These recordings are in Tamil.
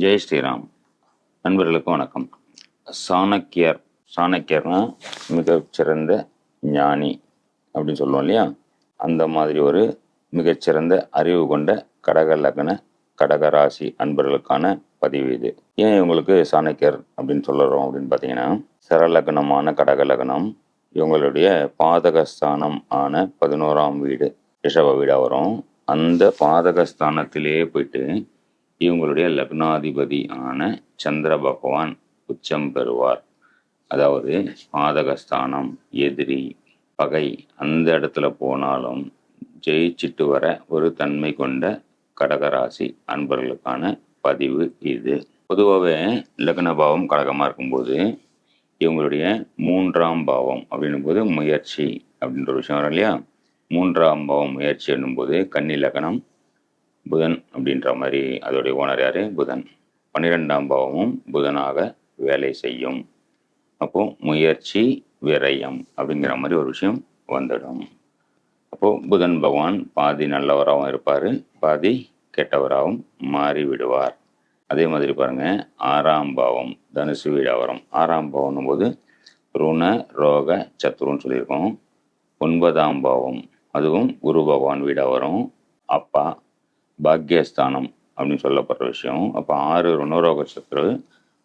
ஜெய் ஸ்ரீராம். நண்பர்களுக்கு வணக்கம். சாணக்கியர் சாணக்கியர்னா மிகச்சிறந்த ஞானி அப்படின்னு சொல்லுவோம் இல்லையா? அந்த மாதிரி ஒரு மிகச்சிறந்த அறிவு கொண்ட கடக லக்ன கடகராசி அன்பர்களுக்கான பதிவு இது. ஏன் இவங்களுக்கு சாணக்கியர் அப்படின்னு சொல்லுறோம் அப்படின்னு பார்த்தீங்கன்னா சரலக்னமான கடக லக்னம் இவங்களுடைய பாதகஸ்தானம் ஆன பதினோராம் வீடு ரிஷப வீடாக வரும். அந்த பாதகஸ்தானத்திலேயே போயிட்டு இவங்களுடைய லக்னாதிபதி ஆன சந்திர பகவான் உச்சம் பெறுவார். அதாவது பாதகஸ்தானம் எதிரி பகை அந்த இடத்துல போனாலும் ஜெயிச்சிட்டு வர ஒரு தன்மை கொண்ட கடகராசி அன்பர்களுக்கான பதிவு இது. பொதுவாகவே லக்ன பாவம் கடகமாக இருக்கும்போது இவங்களுடைய மூன்றாம் பாவம் அப்படின்னும் போது முயற்சி அப்படின்ற ஒரு விஷயம் வரும் இல்லையா? மூன்றாம் பாவம் முயற்சி என்னும்போது கன்னி லக்னம் புதன் அப்படின்ற மாதிரி அதோடைய ஓனர் யார்? புதன். பன்னிரெண்டாம் பாவமும் புதனாக வேலை செய்யும். அப்போது முயற்சி விரயம் அப்படிங்கிற மாதிரி ஒரு விஷயம் வந்துடும். அப்போது புதன் பகவான் பாதி நல்லவராகவும் இருப்பார் பாதி கெட்டவராகவும் மாறிவிடுவார். அதே மாதிரி பாருங்க ஆறாம் பாவம் தனுசு வீடாவரம். ஆறாம் பாவம் போது ருண ரோக சத்துருன்னு சொல்லியிருக்கோம். ஒன்பதாம் பாவம் அதுவும் குரு பகவான் வீடா வரும் அப்பா பாக்கியஸ்தானம் அப்படின்னு சொல்லப்படுற விஷயம். அப்போ ஆறு ருணரோக சத்ரு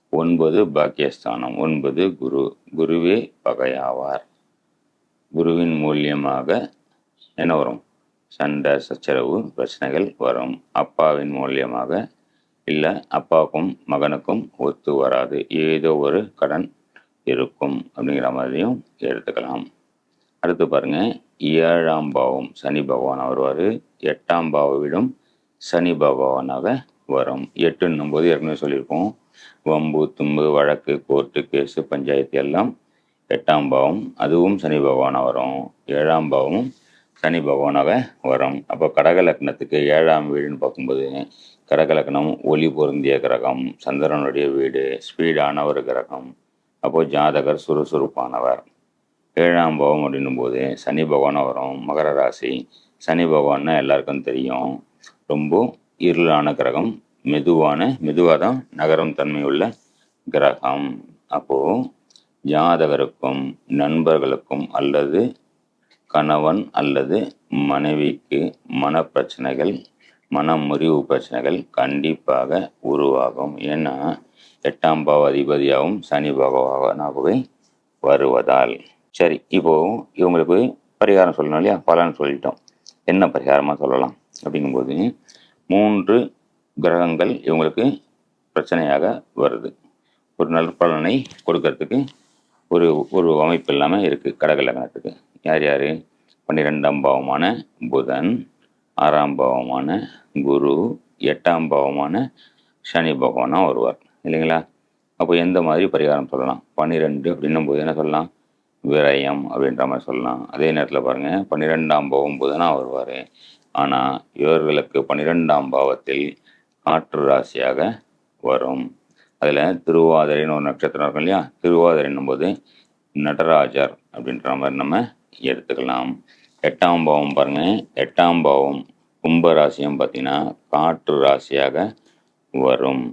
ஒன்பது பாக்கியஸ்தானம் ஒன்பது குரு குருவே பகையாவார். குருவின் மூலியமாக என்ன வரும்? சண்டை சச்சரவு பிரச்சனைகள் வரும். அப்பாவின் மூலியமாக இல்லை அப்பாவுக்கும் மகனுக்கும் ஒத்து வராது. ஏதோ ஒரு கடன் இருக்கும் அப்படிங்கிற மாதிரியும் எடுத்துக்கலாம். அடுத்து பாருங்கள் ஏழாம் பாவம் சனி பகவான் வருவார். எட்டாம் பாவ விடும் சனி பகவானாக வரும். எட்டுன்னும் போது ஏற்கனவே சொல்லியிருக்கோம். வம்பு தும்பு வழக்கு கோர்ட்டு கேஸு பஞ்சாயத்து எல்லாம் எட்டாம் பாவம் அதுவும் சனி பகவானாக வரும். ஏழாம் பாவமும் சனி பகவானாக வரும். அப்போ கடக லக்னத்துக்கு ஏழாம் வீடுன்னு பார்க்கும்போது கடக லக்னம் ஒளி பொருந்திய கிரகம் சந்திரனுடைய வீடு ஸ்பீடான ஒரு கிரகம் அப்போது ஜாதகர் சுறுசுறுப்பானவர். ஏழாம் பாவம் அப்படின்னும் போது சனி பகவானாக வரும். மகர ராசி சனி பகவான்னா எல்லாருக்கும் தெரியும். ரொம்ப இருளான கிரகம் மெதுவான மெதுவாக தான் நகரும் தன்மை உள்ள கிரகம். அப்போது ஜாதகருக்கும் நண்பர்களுக்கும் அல்லது கணவன் அல்லது மனைவிக்கு மனப்பிரச்சனைகள் மனமுறிவு பிரச்சனைகள் கண்டிப்பாக உருவாகும். ஏன்னா எட்டாம் பாவ அதிபதியாகவும் சனி பகவானாகவே வருவதால். சரி இப்போது இவங்களுக்கு பரிகாரம் சொல்லணும் இல்லையா? பலன் சொல்லிட்டோம். என்ன பரிகாரமாக சொல்லலாம்? அப்படிங்கும்போது மூன்று கிரகங்கள் இவங்களுக்கு பிரச்சனையாக வருது. ஒரு நற்பலனை கொடுக்கறதுக்கு ஒரு ஒரு அமைப்பு இல்லாமல் இருக்குது கடக லக்னத்துக்கு. யார் யார்? பன்னிரெண்டாம் பாவமான புதன் ஆறாம் பாவமான குரு எட்டாம் பாவமான சனி பகவானாக வருவார். இல்லைங்களா? அப்போ எந்த மாதிரி பரிகாரம் சொல்லலாம்? பன்னிரெண்டு அப்படின்னும் போது என்ன சொல்லலாம்? விரயம் அப்படின்ற மாதிரி சொல்லலாம். அதே நேரத்தில் பாருங்கள் பன்னிரெண்டாம் பாவம் புதனாக வருவார். ஆனால் இவர்களுக்கு பன்னிரெண்டாம் பாவத்தில் காற்று ராசியாக வரும். அதில் திருவாதிரைன்னு ஒரு நட்சத்திரம் இருக்கும் இல்லையா? திருவாதிரைன்னும் போது நடராஜர் அப்படின்ற மாதிரி நம்ம எடுத்துக்கலாம். எட்டாம் பாவம் பாருங்கள் எட்டாம் பாவம் கும்ப ராசியும் பார்த்தீங்கன்னா காற்று ராசியாக வரும்.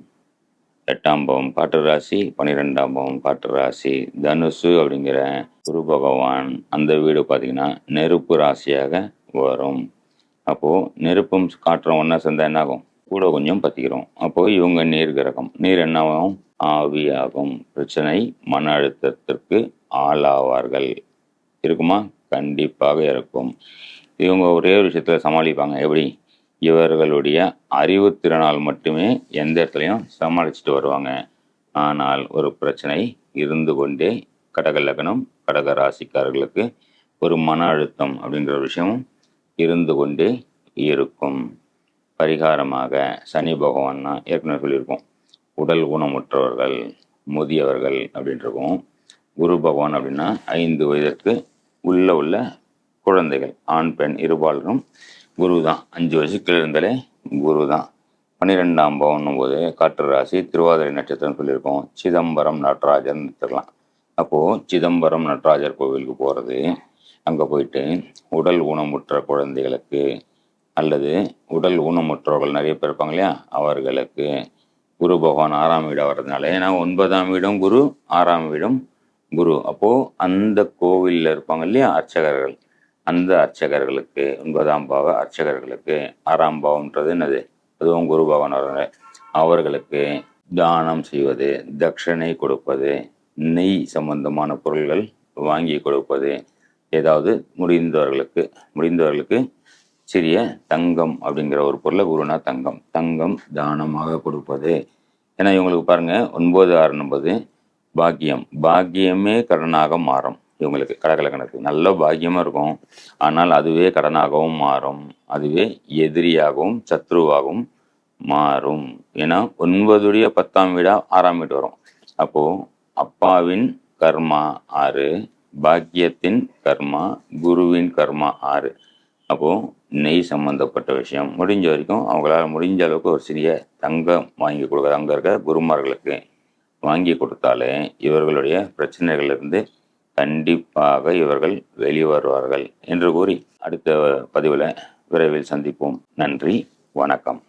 எட்டாம் பாவம் காற்று ராசி பன்னிரெண்டாம் பாவம் காற்று ராசி. தனுசு அப்படிங்கிற குரு பகவான் அந்த வீடு பார்த்தீங்கன்னா நெருப்பு ராசியாக வரும். அப்போது நெருப்பும் காற்றும் ஒன்றா சேர்ந்தால் என்ன ஆகும் கூட கொஞ்சம் பற்றிக்கிறோம் அப்போது இவங்க நீர் கிரகம். நீர் என்னாகும்? ஆவியாகும். பிரச்சனை மன அழுத்தத்திற்கு ஆளாவார்கள். இருக்குமா? கண்டிப்பாக இருக்கும். இவங்க ஒரே ஒரு விஷயத்தில் சமாளிப்பாங்க. எப்படி? இவர்களுடைய அறிவுத்திறனால் மட்டுமே எந்த இடத்துலையும் சமாளிச்சுட்டு வருவாங்க. ஆனால் ஒரு பிரச்சனை இருந்து கொண்டே கடக லக்னம் கடக ராசிக்காரர்களுக்கு ஒரு மன அழுத்தம் அப்படின்ற விஷயமும் இருந்து கொண்டு இருக்கும். பரிகாரமாக சனி பகவான்னா ஏற்கனவே சொல்லியிருக்கோம். உடல் ஊனமுற்றவர்கள் முதியவர்கள் அப்படின்ட்டுருக்கோம் குரு பகவான் அப்படின்னா ஐந்து வயதிற்கு உள்ள உள்ள குழந்தைகள் ஆண் பெண் இருபாலரும் குரு தான் அஞ்சு வயசுக்கு இருந்தாலே குரு தான் பன்னிரெண்டாம் பவனும் போது காற்று ராசி திருவாதிரை நட்சத்திரம் சொல்லியிருக்கோம். சிதம்பரம் நடராஜர்னு எடுத்துக்கலாம். அப்போது சிதம்பரம் நடராஜர் கோவிலுக்கு போகிறது அங்கே போயிட்டு உடல் ஊனமுற்ற குழந்தைகளுக்கு அல்லது உடல் ஊனமுற்றவர்கள் நிறைய பேர் இருப்பாங்க இல்லையா? அவர்களுக்கு குரு பகவான் ஆறாம் வீடாக வர்றதுனால ஏன்னா ஒன்பதாம் வீடும் குரு ஆறாம் வீடும் குரு. அப்போது அந்த கோவிலில் இருப்பாங்க இல்லையா அர்ச்சகர்கள்? அந்த அர்ச்சகர்களுக்கு ஒன்பதாம் பாவ அர்ச்சகர்களுக்கு ஆறாம் பாவம்ன்றது என்னது? அதுவும் குரு பகவான் வர்றாங்க அவர்களுக்கு தானம் செய்வது தட்சணை கொடுப்பது நெய் சம்பந்தமான பொருள்கள் வாங்கி கொடுப்பது ஏதாவது முடிந்தவர்களுக்கு முடிந்தவர்களுக்கு சிறிய தங்கம் அப்படிங்கிற ஒரு பொருளை குருனா தங்கம் தங்கம் தானமாக கொடுப்பது. ஏன்னா இவங்களுக்கு பாருங்க ஒன்பது ஆறு என்பது பாக்கியம். பாக்கியமே கடனாக மாறும். இவங்களுக்கு கடகல கணக்கு நல்ல பாக்கியமாக இருக்கும். ஆனால் அதுவே கடனாகவும் மாறும். அதுவே எதிரியாகவும் சத்ருவாகவும் மாறும். ஏன்னா ஒன்பதுடைய பத்தாம் வீடாக ஆறாம் வீடு வரும். அப்போது அப்பாவின் கர்மா ஆறு பாக்கியத்தின் கர்மா குருவின் கர்மா ஆறு. அப்போது நெய் சம்பந்தப்பட்ட விஷயம். முடிஞ்ச வரைக்கும் அவங்களால முடிஞ்ச அளவுக்கு ஒரு சிறிய தங்கம் வாங்கி கொடுக்குற அங்கே இருக்க குருமார்களுக்கு வாங்கி கொடுத்தாலே இவர்களுடைய பிரச்சனைகளிலிருந்து கண்டிப்பாக இவர்கள் வெளிவருவார்கள் என்று கூறி அடுத்த பதிவில் விரைவில் சந்திப்போம். நன்றி வணக்கம்.